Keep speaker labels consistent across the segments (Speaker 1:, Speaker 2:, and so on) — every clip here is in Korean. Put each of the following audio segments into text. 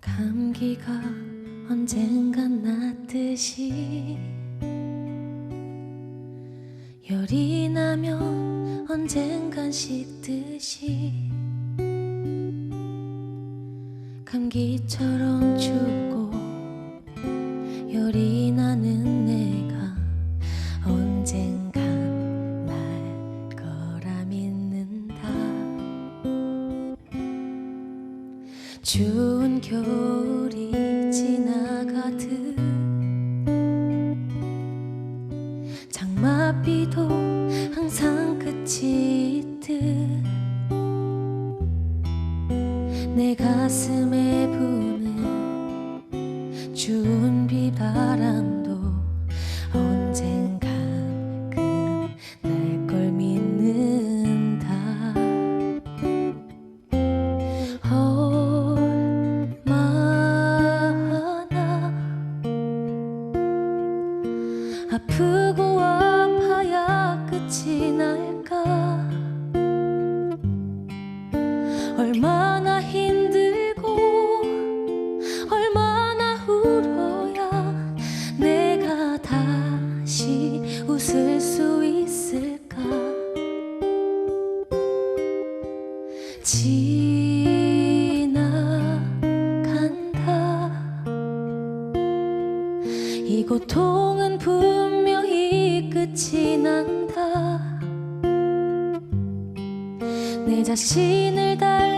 Speaker 1: 감기가 언젠간 낫듯이 열이 나면 언젠간 식듯이 감기처럼 춥고 추운 겨울이 지나가듯 장마비도 항상 끝이 있듯 내 가슴에 부는 지나간다. 이 고통은 분명히 끝이 난다. 내 자신을 달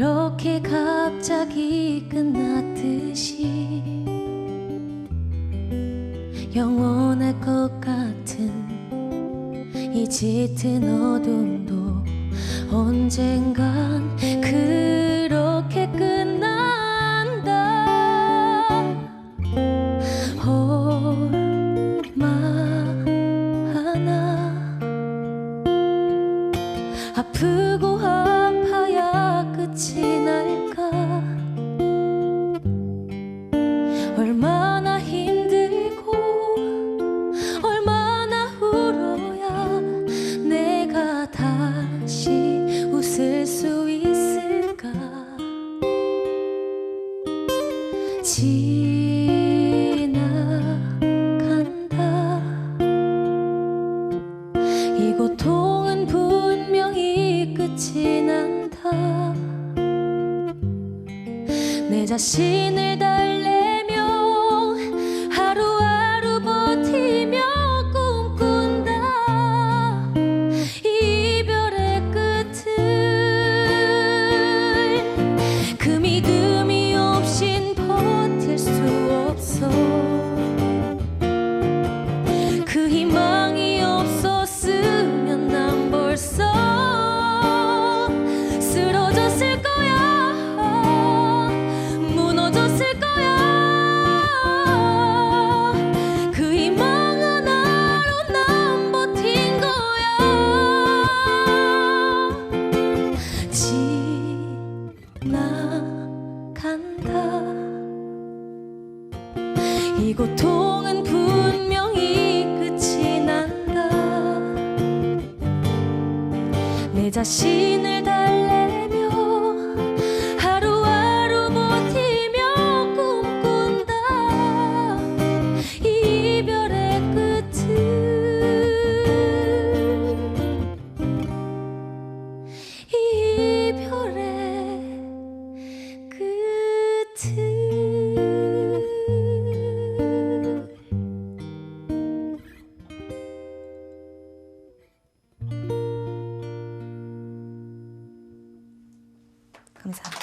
Speaker 1: 이렇게 갑자기 끝났듯이 영원할 것 같은 이 짙은 어둠도 언젠간 지나간다. 이 고통은 분명히 끝이 난다. 내 자신을 달래 이 고통은 분명히 끝이 난다. 내 자신을 감사합니다.